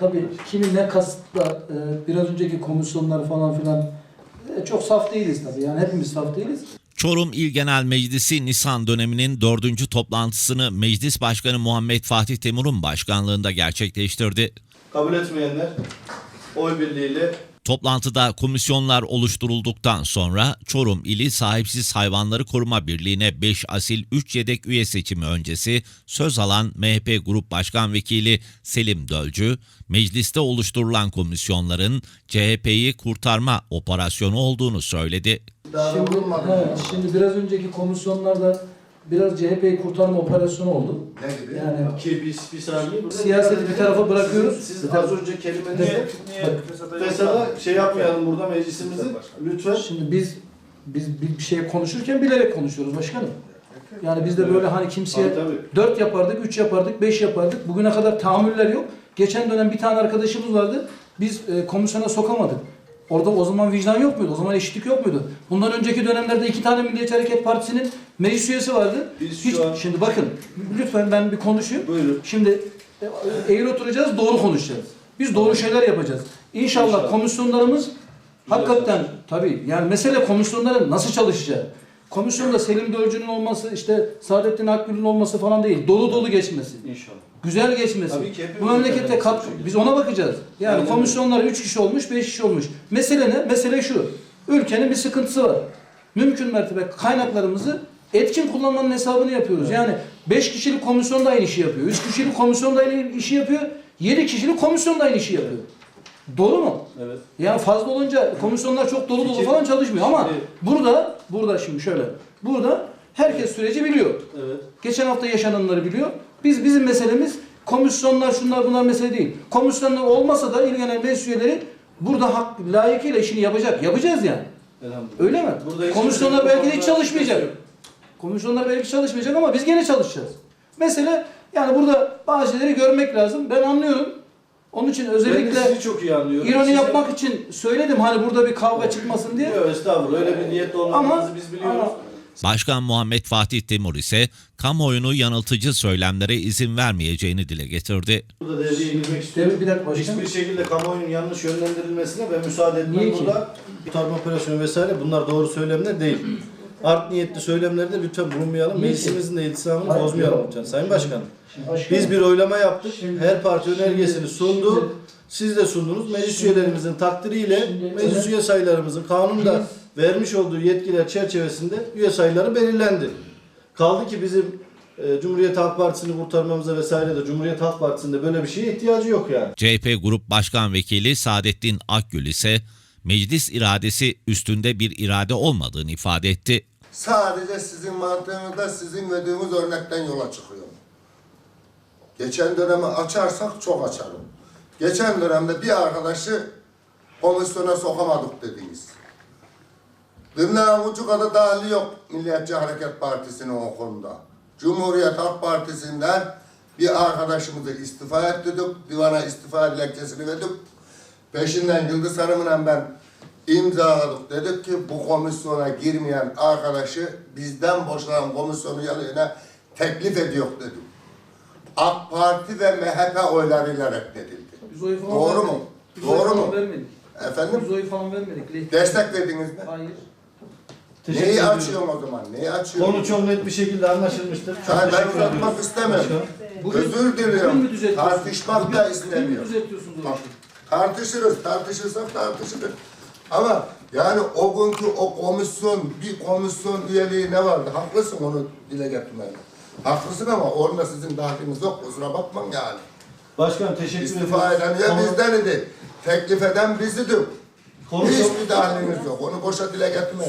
tabii kimin ne kasıtla e, biraz önceki komisyonlar falan filan e, çok saf değiliz tabii. Yani hepimiz saf değiliz. Çorum İl Genel Meclisi Nisan döneminin dördüncü toplantısını Meclis Başkanı Muhammed Fatih Temur'un başkanlığında gerçekleştirdi. Kabul etmeyenler oy birliğiyle Toplantıda komisyonlar oluşturulduktan sonra Çorum İli Sahipsiz Hayvanları Koruma Birliği'ne 5 asil 3 yedek üye seçimi öncesi söz alan MHP Grup Başkan Vekili Selim Dölcü, mecliste oluşturulan komisyonların CHP'yi kurtarma operasyonu olduğunu söyledi. Şimdi, he, şimdi biraz önceki komisyonlarda biraz CHP'yi kurtarma operasyonu oldu. Ne gibi? Yani Ki biz bir saniye burada Siyaseti bir tarafa bırakıyoruz. Siz, siz az önce kelimenizi Niye- mesela şey yapmayalım burada meclisimizin lütfen. Şimdi biz biz bir şey konuşurken bilerek konuşuyoruz başkanım. Yani biz de böyle hani kimseye. 4 yapardık, 3 yapardık, 5 yapardık. Bugüne kadar tahammüller yok. Geçen dönem bir tane arkadaşımız vardı. Biz e, komisyona sokamadık. Orada o zaman vicdan yok muydu? O zaman eşitlik yok muydu? Bundan önceki dönemlerde iki tane Milliyetçi Hareket Partisi'nin meclis üyesi vardı. Biz Hiç, an- Şimdi bakın, lütfen ben bir konuşayım. Buyurun. Şimdi e, eğri oturacağız, doğru konuşacağız. Biz doğru şeyler yapacağız. İnşallah, İnşallah. komisyonlarımız hakikaten tabii yani mesele komisyonların nasıl çalışacağı. Komisyonda Selim Dölcü'nün olması, işte Saadettin Akgül'ün olması falan değil. Dolu dolu geçmesi. İnşallah. Güzel geçmesi. Tabii ki Bu memlekette çalışacağız. biz ona bakacağız. Yani Aynen komisyonlar 3 kişi olmuş, 5 kişi olmuş. Mesele ne? Mesele şu. Ülkenin bir sıkıntısı var. Mümkün mertebe kaynaklarımızı etkin kullanmanın hesabını yapıyoruz. Yani 5 kişilik komisyon da aynı işi yapıyor. 3 kişilik komisyon da aynı işi yapıyor. 7 kişilik komisyon da aynı işi yapıyor. Doğru mu? Evet. Yani fazla olunca komisyonlar çok dolu dolu falan çalışmıyor ama burada burada şimdi şöyle. Burada herkes süreci biliyor. Evet. Geçen hafta yaşananları biliyor. Biz bizim meselemiz komisyonlar şunlar bunlar mesele değil. Komisyonlar olmasa da il genel meclis üyeleri burada hak layıkıyla işini yapacak. Yapacağız yani. Öyle mi? Burada Komisyonlar bu belki de hiç çalışmayacak. Komisyonlar belki çalışmayacak ama biz gene çalışacağız. Mesele yani burada bazı şeyleri görmek lazım. Ben anlıyorum. Onun için Ben özellikle sizi çok iyi anlıyorum. ironi Size- yapmak için söyledim hani burada bir kavga çıkmasın diye. Yok estağfurullah öyle bir niyetli olmadığınızı Ama- biz biliyoruz. ama- Başkan Muhammed Fatih Temur ise kamuoyunu yanıltıcı söylemlere izin vermeyeceğini dile getirdi. Burada devreye girmek istiyorum. Bir dakika başkanım. Hiçbir şekilde kamuoyunun yanlış yönlendirilmesine ve müsaade etmem Niye ki? burada. Kurtarma operasyonu vesaire bunlar doğru söylemler değil. Art niyetli söylemlerde lütfen bulunmayalım. Meclisimizin de iltisamını bozmayalım lütfen. Sayın Başkanım. Biz bir oylama yaptık. Her parti önergesini sundu. Siz de sundunuz. Meclis üyelerimizin takdiriyle meclis üye sayılarımızın kanunda vermiş olduğu yetkiler çerçevesinde üye sayıları belirlendi. Kaldı ki bizim e, Cumhuriyet Halk Partisi'ni kurtarmamıza vesaire de Cumhuriyet Halk Partisi'nde böyle bir şeye ihtiyacı yok yani. CHP Grup Başkan Vekili Saadettin Akgül ise meclis iradesi üstünde bir irade olmadığını ifade etti. Sadece sizin mantığınızda sizin verdiğiniz örnekten yola çıkıyor. Geçen dönemi açarsak çok açarım. Geçen dönemde bir arkadaşı komisyona sokamadık dediniz. Tırnağın ucu kadar dahili yok Milliyetçi Hareket Partisi'nin o konuda. Cumhuriyet Halk Partisi'nden bir arkadaşımızı istifa ettirdik. Divana istifa dilekçesini verdik. Peşinden Yıldız Hanım'la ben imzaladık. Dedik ki bu komisyona girmeyen arkadaşı bizden boşanan komisyonu yanına teklif ediyor dedik. AK Parti ve MHP oylarıyla reddedildi. Biz oy falan Doğru vermedik. mu? Biz oy Doğru falan mu? Vermedik. Efendim? Biz oy falan vermedik. Lehti- Destek verdiniz mi? Hayır. Teşekkür Neyi ediyorum. açıyorum o zaman? Neyi açıyorum? Konu çok net bir şekilde anlaşılmıştır. Çok Hayır, ben uzatmak istemem. Bugün- Özür Bugün diliyorum. Tartışmak Bugün- da Bugün istemiyorum. düzeltiyorsunuz o işi? Tartışırız, tartışırsak tartışırız. Ama yani o günkü o komisyon, bir komisyon üyeliği ne vardı? Haklısın onu dile getirmeye. Haklısın ama orada sizin dahliniz yok. Kusura bakmayın yani. Başkan teşekkür ediyoruz. İstifa eden ya Konu- bizden idi. Teklif eden bizidik. Konu Hiçbir dahliniz yok. Onu boşa dile getirmeye.